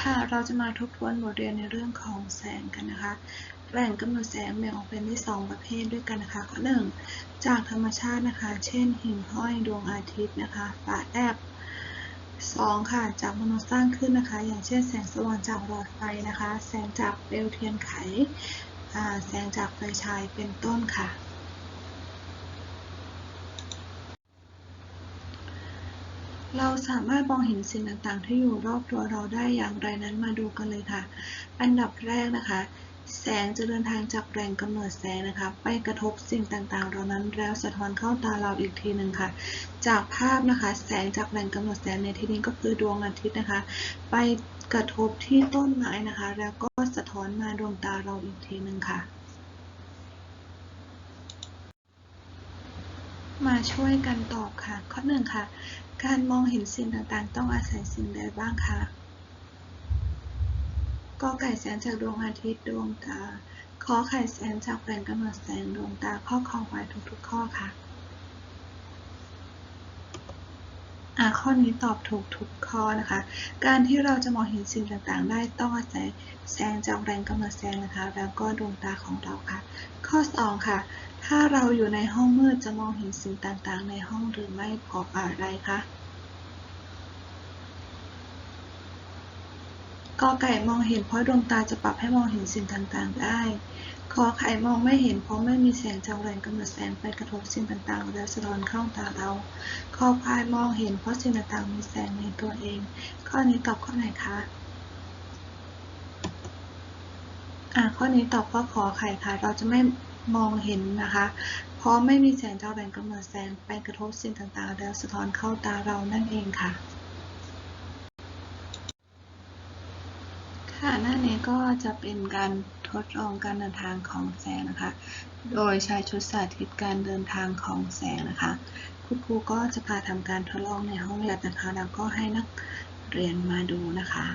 ค่ะ เราจะมาทบทวนบทเรียนในเรื่องของแสงกันนะคะ แหล่งกำเนิดแสงแบ่งออกเป็นที่สองประเภทด้วยกันนะคะ ข้อหนึ่งจากธรรมชาตินะคะ เช่น หิ่งห้อย ดวงอาทิตย์นะคะฝาแลบสองค่ะ จากมนุษย์สร้างขึ้นนะคะ อย่างเช่น แสงสว่างจากหลอดไฟนะคะ แสงจากเปลวเทียนไข แสงจากไฟฉาย เป็นต้นค่ะ เราสามารถมองเห็นสิ่งต่างๆ ที่อยู่รอบตัวเราได้อย่างไรนั้นมาดูกันเลยค่ะ อันดับแรกนะคะ แสงจะเดินทางจากแหล่งกำเนิดแสงนะคะ ไปกระทบสิ่งต่างๆ เหล่านั้นแล้วสะท้อนเข้าตาเราอีกทีหนึ่งค่ะ จากภาพนะคะ แสงจากแหล่งกำเนิดแสงในที่นี้ก็คือดวงอาทิตย์นะคะ ไปกระทบที่ต้นไม้นะคะ แล้วก็สะท้อนมาดวงตาเราอีกทีหนึ่งค่ะ มาช่วยกันตอบค่ะ ข้อหนึ่งค่ะ การมองเห็นสิ่งต่างๆ ต้องอาศัยสิ่งใดบ้างคะกอไก่แสงจากดวงอาทิตย์ดวงตาขอไข่แสงจากแหล่งกำเนิดแสงดวงตาข้อคองควายทุกๆข้อค่ะอ่าข้อนี้ตอบถูกทุกข้อนะคะ การที่เราจะมองเห็นสิ่งต่างๆ ได้ต้องอาศัยแสงจากแรงกำเนิดแสงนะคะ แล้วก็ดวงตาของเราค่ะ ข้อ 2 ค่ะ ถ้าเราอยู่ในห้องมืดจะมองเห็นสิ่งต่างๆ ในห้องหรือไม่เพราะอะไรคะกอไก่มองเห็นเพราะดวงตาจะปรับให้มองเห็นสิ่งต่างๆ ได้ขอไข่มองไม่เห็นเพราะไม่มีแสงจากแรงกำเนิดแสงไปกระทบสิ่งต่างๆ แล้วสะท้อนเข้าตาเราคอควายมองเห็นเพราะสิ่งต่างๆมีแสงในตัวเอง ข้อนี้ตอบข้อไหนคะอ่าข้อนี้ตอบข้อขอไข่ค่ะ เราจะไม่ มองเห็นนะคะ เพราะไม่มีแสงจากแรงกำเนิดแสงไปกระทบสิ่งต่างๆ แล้วสะท้อนเข้าตาเรานั่นเองค่ะ ค่ะหน้านี้ก็จะเป็นการทดลองการเดินทางของแสงนะคะ โดยใช้ชุดสาธิตการเดินทางของแสงนะคะ คุณครูก็จะพาทำการทดลองในห้องแลบนะคะ แล้วก็ให้นักเรียนมาดูนะคะ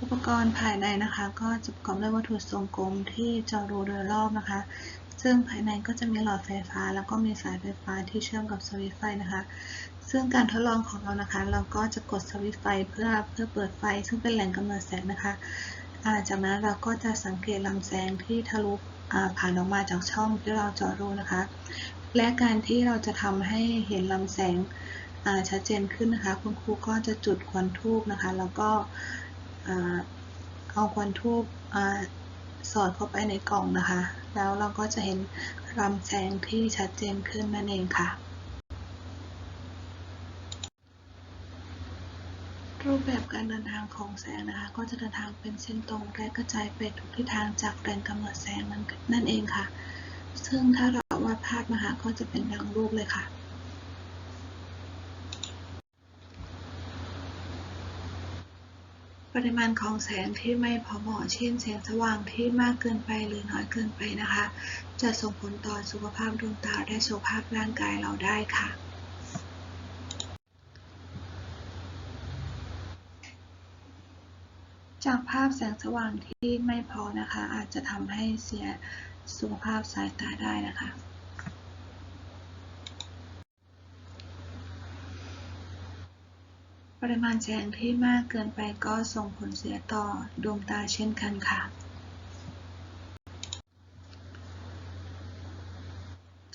อุปกรณ์ภายในนะคะ ก็จะประกอบด้วยวัตถุทรงกลมที่จาะรูโดยรอบนะคะ ซึ่งภายในก็จะมีหลอดไฟฟ้า แล้วก็มีสายไฟฟ้าที่เชื่อมกับสวิตช์ไฟนะคะ ซึ่งการทดลองของเรานะคะ เราก็จะกดสวิตช์ไฟเพื่อเพื่อเปิดไฟ ซึ่งเป็นแหล่งกำเนิดแสงนะคะาจากนั้นเราก็จะสังเกตลำแสงที่ทะลุผ่านออกมาจากช่องที่เราเจาะรูนะคะ และการที่เราจะทำให้เห็นลำแสงชัดเจนขึ้นนะคะ คุณครูก็จะจุดควันทูบนะคะ แล้วก็ เอาควันทูบสอดเข้าไปในกล่องนะคะ แล้วเราก็จะเห็นลำแสงที่ชัดเจนขึ้นนั่นเองค่ะ รูปแบบการเดินทางของแสงนะคะ ก็จะเดินทางเป็นเส้นตรงและกระจายไปทุกทิศทางจากแรงกำเนิดแสงนั้นนั่นเองค่ะ ซึ่งถ้าเราวาดภาพนะคะก็จะเป็นดังรูปเลยค่ะ ปริมาณของแสงที่ไม่พอเหมาะ เช่นแสงสว่างที่มากเกินไปหรือน้อยเกินไปนะคะ จะส่งผลต่อสุขภาพดวงตาและสุขภาพร่างกายเราได้ค่ะจากภาพแสงสว่างที่ไม่พอนะคะ อาจจะทำให้เสียสุขภาพสายตาได้นะคะ ปริมาณแสงที่มากเกินไปก็ส่งผลเสียต่อดวงตาเช่นกันค่ะ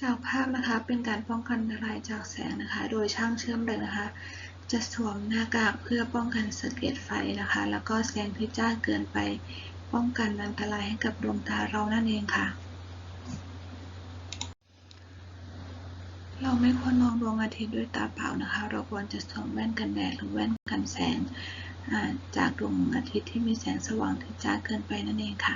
จากภาพนะคะเป็นการป้องกันอันตรายจากแสงนะคะ โดยช่างเชื่อมเหล็กนะคะ จะสวมหน้ากากเพื่อป้องกันสะเก็ดไฟนะคะ แล้วก็แสงที่จ้าเกินไป ป้องกันอันตรายให้กับดวงตาเรานั่นเองค่ะ เราไม่ควรมองดวงอาทิตย์ด้วยตาเปล่านะคะ เราควรจะสวมแว่นกันแดดหรือแว่นกันแสงจากดวงอาทิตย์ที่มีแสงสว่างที่จ้าเกินไปนั่นเองค่ะ